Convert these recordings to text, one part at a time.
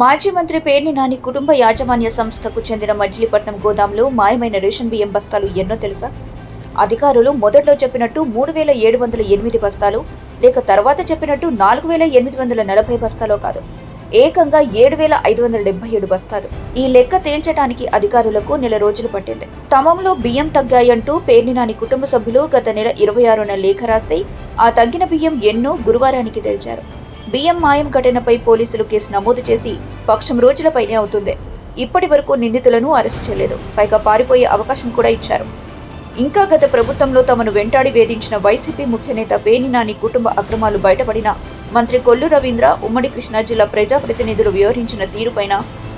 మాజీ మంత్రి పేర్ని నాని కుటుంబ యాజమాన్య సంస్థకు చెందిన మజిలీపట్నం గోదాంలో మాయమైన రేషన్ బియ్యం బస్తాలు ఎన్నో తెలుసా? అధికారులు మొదట్లో చెప్పినట్టు మూడు వేల ఏడు వందల ఎనిమిది బస్తాలు లేక తర్వాత చెప్పినట్టు నాలుగు వేల ఎనిమిది వందల నలభై బస్తాలో కాదు. ఏకంగా ఏడు వేల ఐదు వందల డెబ్బై ఏడు బస్తాలు. ఈ లెక్క తేల్చడానికి అధికారులకు నెల రోజులు పట్టింది. తమంలో బియ్యం తగ్గాయంటూ పేర్ని నాని కుటుంబ సభ్యులు గత నెల ఇరవై ఆరున లేఖ రాస్తే ఆ తగ్గిన బియ్యం ఎన్నో గురువారానికి తేల్చారు. బియ్యం మాయం ఘటనపై పోలీసులు కేసు నమోదు చేసి పక్షం రోజులపైనే అవుతుంది. ఇప్పటి వరకు నిందితులను అరెస్ట్ చేయలేదు. పైగా పారిపోయే అవకాశం కూడా ఇచ్చారు. ఇంకా గత ప్రభుత్వంలో తమను వెంటాడి వేధించిన వైసీపీ ముఖ్యనేత నాని కుటుంబ అక్రమాలు బయటపడిన మంత్రి కొల్లు రవీంద్ర ఉమ్మడి కృష్ణా జిల్లా ప్రజాప్రతినిధులు వ్యవహరించిన తీరుపైన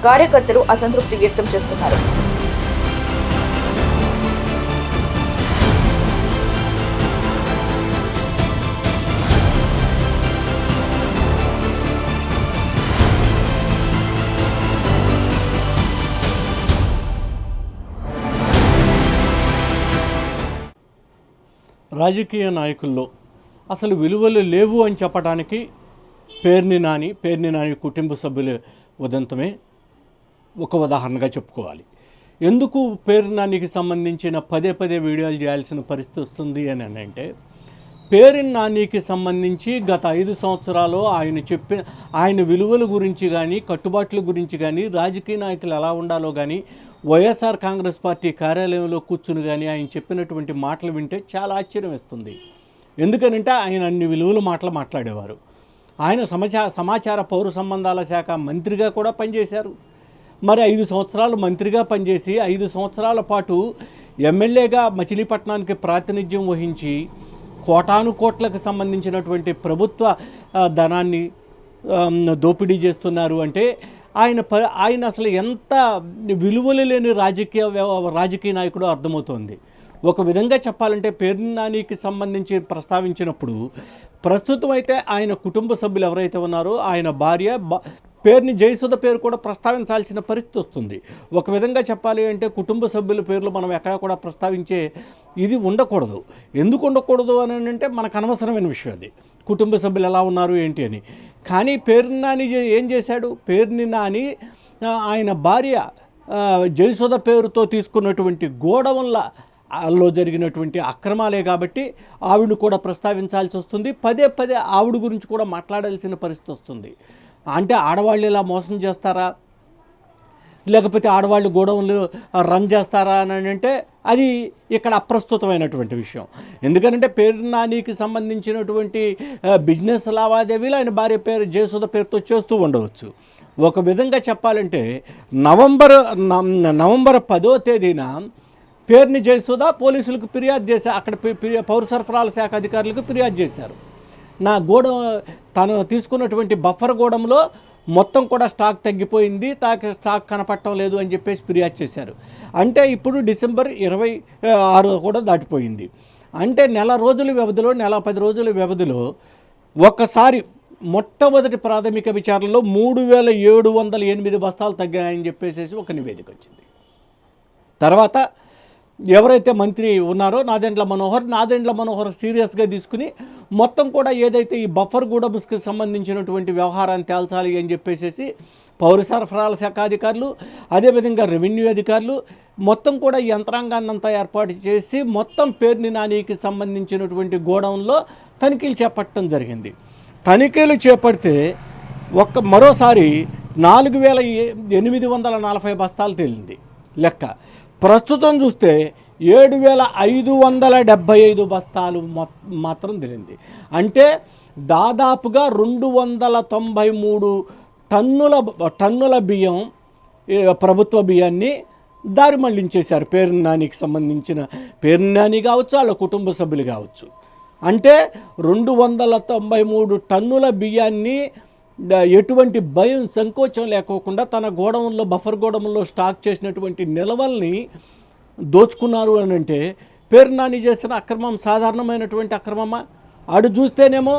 కార్యకర్తలు అసంతృప్తి వ్యక్తం చేస్తున్నారు. రాజకీయ నాయకుల్లో అసలు విలువలు లేవు అని చెప్పడానికి పేర్ని నాని పేర్ని నాని కుటుంబ సభ్యుల ఉదంతమే ఒక ఉదాహరణగా చెప్పుకోవాలి. ఎందుకు పేరు నానికి సంబంధించిన పదే పదే వీడియోలు చేయాల్సిన పరిస్థితి వస్తుంది అని అంటే పేరు నానికి సంబంధించి గత ఐదు సంవత్సరాలు ఆయన చెప్పిన ఆయన విలువల గురించి కానీ కట్టుబాట్ల గురించి కానీ రాజకీయ నాయకులు ఎలా ఉండాలో కానీ వైఎస్ఆర్ కాంగ్రెస్ పార్టీ కార్యాలయంలో కూర్చుని కానీ ఆయన చెప్పినటువంటి మాటలు వింటే చాలా ఆశ్చర్యం వేస్తుంది. ఎందుకనంటే ఆయన అన్ని విలువల మాటలు మాట్లాడేవారు. ఆయన సమాచార సమాచార పౌర సంబంధాల శాఖ మంత్రిగా కూడా పనిచేశారు. మరి ఐదు సంవత్సరాలు మంత్రిగా పనిచేసి ఐదు సంవత్సరాల పాటు ఎమ్మెల్యేగా మచిలీపట్నానికి ప్రాతినిధ్యం వహించి కోటాను కోట్లకు సంబంధించినటువంటి ప్రభుత్వ ధనాన్ని దోపిడీ చేస్తున్నారు అంటే ఆయన ప ఆయన అసలు ఎంత విలువలు లేని రాజకీయ రాజకీయ నాయకుడు అర్థమవుతోంది. ఒక విధంగా చెప్పాలంటే పేర్నానికి సంబంధించి ప్రస్తావించినప్పుడు ప్రస్తుతం అయితే ఆయన కుటుంబ సభ్యులు ఎవరైతే ఉన్నారో ఆయన భార్య పేరుని జయసుధ పేరు కూడా ప్రస్తావించాల్సిన పరిస్థితి వస్తుంది. ఒక విధంగా చెప్పాలి అంటే కుటుంబ సభ్యుల పేర్లు మనం ఎక్కడా కూడా ప్రస్తావించే ఇది ఉండకూడదు. ఎందుకు ఉండకూడదు అని అంటే మనకు అనవసరమైన విషయం అది. కుటుంబ సభ్యులు ఎలా ఉన్నారు ఏంటి అని. కానీ పేరు నాని ఏం చేశాడు? పేరుని నాని ఆయన భార్య జయసుధ పేరుతో తీసుకున్నటువంటి గోడవల్ల లో జరిగినటువంటి అక్రమాలే కాబట్టి ఆవిడను కూడా ప్రస్తావించాల్సి వస్తుంది. పదే పదే ఆవిడ గురించి కూడా మాట్లాడాల్సిన పరిస్థితి వస్తుంది. అంటే ఆడవాళ్ళు ఇలా మోసం చేస్తారా? లేకపోతే ఆడవాళ్ళు గోడౌన్లు రన్ చేస్తారా అని అంటే అది ఇక్కడ అప్రస్తుతమైనటువంటి విషయం. ఎందుకంటే పేరు నానికి సంబంధించినటువంటి బిజినెస్ లావాదేవీలు ఆయన భార్య పేరు జయసుధ పేరుతో చేస్తూ ఉండవచ్చు. ఒక విధంగా చెప్పాలంటే నవంబర్ న- నవంబర్ పదో తేదీన పేరుని జయసుధ పోలీసులకు ఫిర్యాదు చేశారు అక్కడ పౌర సరఫరాల శాఖ అధికారులకు ఫిర్యాదు చేశారు. నా గోడ తను తీసుకున్నటువంటి బఫర్ గోడంలో మొత్తం కూడా స్టాక్ తగ్గిపోయింది తాకి స్టాక్ కనపడటం లేదు అని చెప్పేసి ఫిర్యాదు చేశారు. అంటే ఇప్పుడు డిసెంబర్ ఇరవై ఆరు కూడా దాటిపోయింది. అంటే నెల రోజుల వ్యవధిలో నెల పది రోజుల వ్యవధిలో ఒక్కసారి మొట్టమొదటి ప్రాథమిక విచారణలో మూడు వేల ఏడు వందల ఎనిమిది బస్తాలు తగ్గాయని చెప్పేసి ఒక నివేదిక వచ్చింది. తర్వాత ఎవరైతే మంత్రి ఉన్నారో నాదెండ్ల మనోహర్ నాదెండ్ల మనోహర్ సీరియస్గా తీసుకుని మొత్తం కూడా ఏదైతే ఈ బఫర్ గూడబుస్కి సంబంధించినటువంటి వ్యవహారాన్ని తేల్చాలి అని చెప్పేసి పౌర సరఫరాల శాఖ అధికారులు అదేవిధంగా రెవెన్యూ అధికారులు మొత్తం కూడా యంత్రాంగాన్ని అంతా ఏర్పాటు చేసి మొత్తం పేర్ని నానికి సంబంధించినటువంటి గోడౌన్లో తనిఖీలు చేపట్టడం జరిగింది. తనిఖీలు చేపడితే ఒక్క మరోసారి నాలుగు వేల ఎనిమిది వందల నలభై బస్తాలు తేలింది లెక్క. ప్రస్తుతం చూస్తే ఏడు వేల ఐదు వందల డెబ్భై ఐదు బస్తాలు మాత్రం దిగింది అంటే దాదాపుగా రెండు వందల తొంభై మూడు టన్నుల టన్నుల బియ్యం ప్రభుత్వ బియ్యాన్ని దారి మళ్ళించేశారు. పేరు నానికి సంబంధించిన పేరు నాని కావచ్చు వాళ్ళ కుటుంబ సభ్యులు కావచ్చు. అంటే రెండు వందల తొంభై మూడు టన్నుల బియ్యాన్ని ఎటువంటి భయం సంకోచం లేకోకుండా తన గోడౌన్లో బఫర్ గోడౌన్లో స్టాక్ చేసినటువంటి నిల్వల్ని దోచుకున్నారు అని అంటే పేరు నాని చేసిన అక్రమం సాధారణమైనటువంటి అక్రమమా? అడు చూస్తేనేమో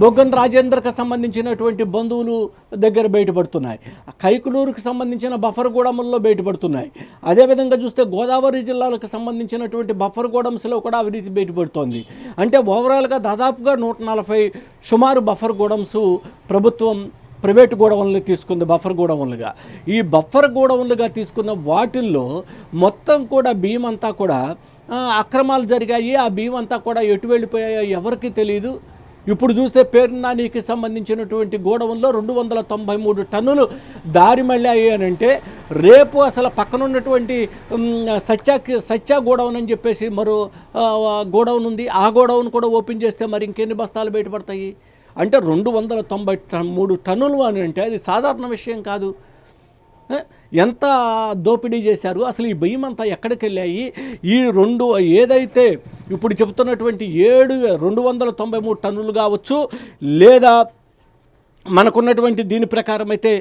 బొగ్గన్ రాజేంద్రకు సంబంధించినటువంటి బంధువులు దగ్గర బయటపడుతున్నాయి. కైకులూరుకు సంబంధించిన బఫర్ గూడముల్లో బయటపడుతున్నాయి. అదేవిధంగా చూస్తే గోదావరి జిల్లాలకు సంబంధించినటువంటి బఫర్ గూడమ్స్లో కూడా అవినీతి బయటపడుతోంది. అంటే ఓవరాల్గా దాదాపుగా నూట నలభై సుమారు బఫర్ గూడమ్స్ ప్రభుత్వం ప్రైవేట్ గోడౌన్లు తీసుకుంది బఫర్ గోడౌన్లుగా. ఈ బఫర్ గోడౌన్లుగా తీసుకున్న వాటిల్లో మొత్తం కూడా బియ్యం అంతా కూడా అక్రమాలు జరిగాయి ఆ బియ్యం అంతా కూడా ఎటు వెళ్ళిపోయాయో ఎవరికి తెలియదు ఇప్పుడు చూస్తే పేర్నానికి సంబంధించినటువంటి గోడౌన్లో రెండు వందల తొంభై మూడు టన్నులు దారి మళ్ళాయి అని అంటే రేపు అసలు పక్కన ఉన్నటువంటి సత్యాకి సత్యా గోడౌన్ అని చెప్పేసి మరో గోడౌన్ ఉంది. ఆ గోడౌన్ కూడా ఓపెన్ చేస్తే మరి ఇంకెన్ని బస్తాలు బయటపడతాయి? అంటే రెండు వందల తొంభై టన్ మూడు టన్నులు అని అంటే అది సాధారణ విషయం కాదు. ఎంత దోపిడీ చేశారు? అసలు ఈ బియ్యం అంతా ఎక్కడికి వెళ్ళాయి? ఈ రెండు ఏదైతే ఇప్పుడు చెబుతున్నటువంటి ఏడు రెండు వందల తొంభై మూడు టన్నులు కావచ్చు లేదా మనకున్నటువంటి దీని ప్రకారం అయితే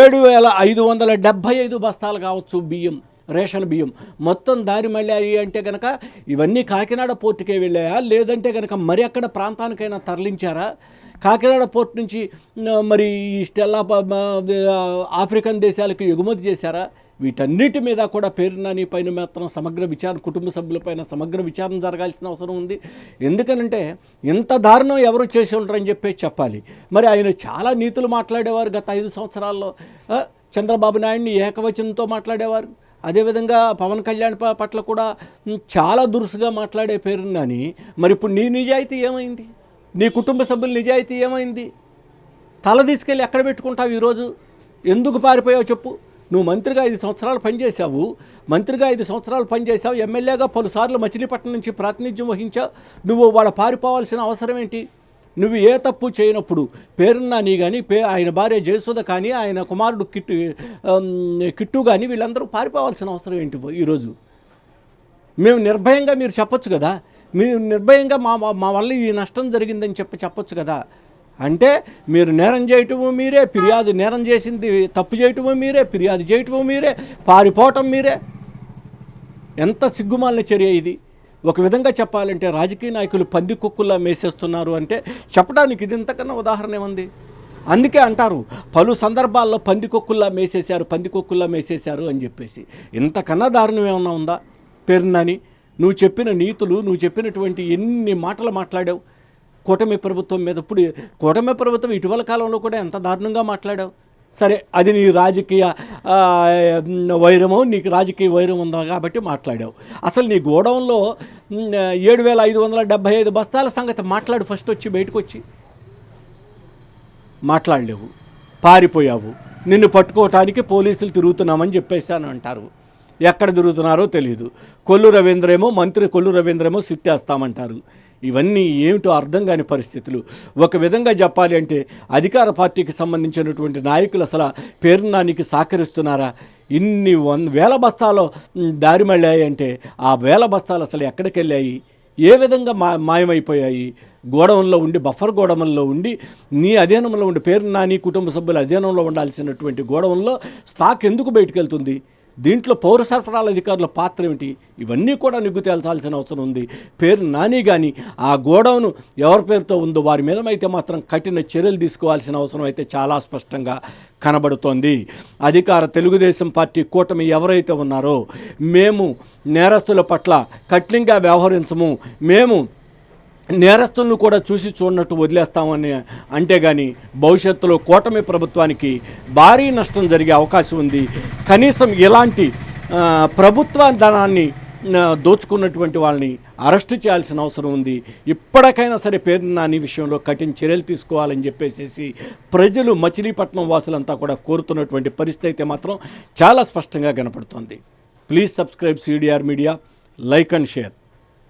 ఏడు వేల ఐదు వందల డెబ్భై ఐదు బస్తాలు కావచ్చు బియ్యం. రేషన్ బియ్యం. మొత్తం దారి మళ్ళాయి అంటే కనుక ఇవన్నీ కాకినాడ పోర్టుకే వెళ్ళాయా? లేదంటే కనుక మరి అక్కడ ప్రాంతానికైనా తరలించారా? కాకినాడ పోర్ట్ నుంచి మరి ఈ స్టెల్లా ఆఫ్రికన్ దేశాలకు ఎగుమతి చేశారా? వీటన్నిటి మీద కూడా పేరునాని పైన మాత్రం సమగ్ర విచారణ కుటుంబ సభ్యులపైన సమగ్ర విచారణ జరగాల్సిన అవసరం ఉంది. ఎందుకనంటే ఇంత దారుణం ఎవరు చేసి ఉంటారని చెప్పేసి చెప్పాలి. మరి ఆయన చాలా నీతులు మాట్లాడేవారు గత ఐదు సంవత్సరాల్లో. చంద్రబాబు నాయుడిని ఏకవచనంతో మాట్లాడేవారు. అదేవిధంగా పవన్ కళ్యాణ్ ప- పట్ల కూడా చాలా దురుసుగా మాట్లాడే పేరున్నాని మరి ఇప్పుడు నీ నిజాయితీ ఏమైంది? నీ కుటుంబ సభ్యుల నిజాయితీ ఏమైంది? తల తీసుకెళ్ళి ఎక్కడ పెట్టుకుంటావు ఈరోజు? ఎందుకు పారిపోయావు చెప్పు. నువ్వు మంత్రిగా ఐదు సంవత్సరాలు పనిచేశావు. మంత్రిగా ఐదు సంవత్సరాలు పనిచేశావు. ఎమ్మెల్యేగా పలుసార్లు మచిలీపట్నం నుంచి ప్రాతినిధ్యం వహించావు. నువ్వు వాళ్ళ పారిపోవాల్సిన అవసరం ఏంటి? నువ్వు ఏ తప్పు చేయనప్పుడు పేరున్నా నీ కానీ పే ఆయన భార్య జయసుధ కానీ ఆయన కుమారుడు కిట్టు కిట్టు కానీ వీళ్ళందరూ పారిపోవాల్సిన అవసరం ఏంటి ఈరోజు? మేము నిర్భయంగా మీరు చెప్పొచ్చు కదా? మీరు నిర్భయంగా మా మా- మా వల్ల ఈ నష్టం జరిగిందని చెప్పి చెప్పొచ్చు కదా? అంటే మీరు నేరం చేయటము మీరే ఫిర్యాదు నేరం చేసింది తప్పు చేయటము మీరే ఫిర్యాదు చేయటము మీరే పారిపోవటం మీరే. ఎంత సిగ్గుమాలిన చర్య ఇది? ఒక విధంగా చెప్పాలంటే రాజకీయ నాయకులు పంది కుక్కుల్లా మేసేస్తున్నారు అంటే చెప్పడానికి ఇది ఇంతకన్నా ఉదాహరణ ఏముంది? అందుకే అంటారు పలు సందర్భాల్లో పంది కుక్కుల్లా మేసేశారు పంది కుక్కుల్లా మేసేశారు అని చెప్పేసి. ఇంతకన్నా దారుణం ఏమన్నా ఉందా? పేరునని నువ్వు చెప్పిన నీతులు నువ్వు చెప్పినటువంటి ఎన్ని మాటలు మాట్లాడావు? కూటమి ప్రభుత్వం మీద ఇప్పుడు కూటమి ప్రభుత్వం ఇటీవల కాలంలో కూడా ఎంత దారుణంగా మాట్లాడావు? సరే అది నీ రాజకీయ వైరము వైరమో నీకు రాజకీయ వైరం ఉందా కాబట్టి మాట్లాడావు. అసలు నీ గోడౌన్లో ఏడు వేల ఐదు వందల డెబ్బై ఐదు బస్తాల సంగతి మాట్లాడు ఫస్ట్ వచ్చి బయటకు వచ్చి మాట్లాడలేవు పారిపోయావు. నిన్ను పట్టుకోవటానికి పోలీసులు తిరుగుతున్నామని చెప్పేశాను అంటారు. ఎక్కడ తిరుగుతున్నారో తెలియదు కొల్లు రవీంద్రేమో మంత్రి కొల్లు రవీంద్రేమో సిట్టేస్తామంటారు. ఇవన్నీ ఏమిటో అర్థం కాని పరిస్థితులు. ఒక విధంగా చెప్పాలి అంటే అధికార పార్టీకి సంబంధించినటువంటి నాయకులు అసలు పేరునానికి సహకరిస్తున్నారా? ఇన్ని వన్ వేల బస్తాలు దారి మళ్ళాయంటే ఆ వేల బస్తాలు అసలు ఎక్కడికి వెళ్ళాయి? ఏ విధంగా మా మాయమైపోయాయి? గోడౌన్లో ఉండి బఫర్ గోడౌన్లో ఉండి నీ అధీనంలో ఉండి పేరు నా నీ కుటుంబ సభ్యుల అధీనంలో ఉండాల్సినటువంటి గోడౌన్లో స్టాక్ ఎందుకు బయటకు వెళ్తుంది? దీంట్లో పౌర సరఫరాల అధికారుల పాత్ర ఏమిటి? ఇవన్నీ కూడా నిగ్గు తేల్చాల్సిన అవసరం ఉంది. పేరు నాని కానీ ఆ గోడౌన్ ఎవరి పేరుతో ఉందో వారి మీద అయితే మాత్రం కఠిన చర్యలు తీసుకోవాల్సిన అవసరం అయితే చాలా స్పష్టంగా కనబడుతోంది. అధికార తెలుగుదేశం పార్టీ కూటమి ఎవరైతే ఉన్నారో మేము నేరస్తుల పట్ల కఠినంగా వ్యవహరించము. మేము నేరస్తులను కూడా చూసి చూడనట్టు వదిలేస్తామని అంటే కానీ భవిష్యత్తులో కూటమి ప్రభుత్వానికి భారీ నష్టం జరిగే అవకాశం ఉంది. కనీసం ఇలాంటి ప్రభుత్వ ధనాన్ని దోచుకున్నటువంటి వాళ్ళని అరెస్టు చేయాల్సిన అవసరం ఉంది. ఇప్పటికైనా సరే పేరు నాని విషయంలో కఠిన చర్యలు తీసుకోవాలని చెప్పేసి ప్రజలు మచిలీపట్నం వాసులంతా కూడా కోరుతున్నటువంటి పరిస్థితి అయితే మాత్రం చాలా స్పష్టంగా కనపడుతోంది. Please subscribe CDR media like and share.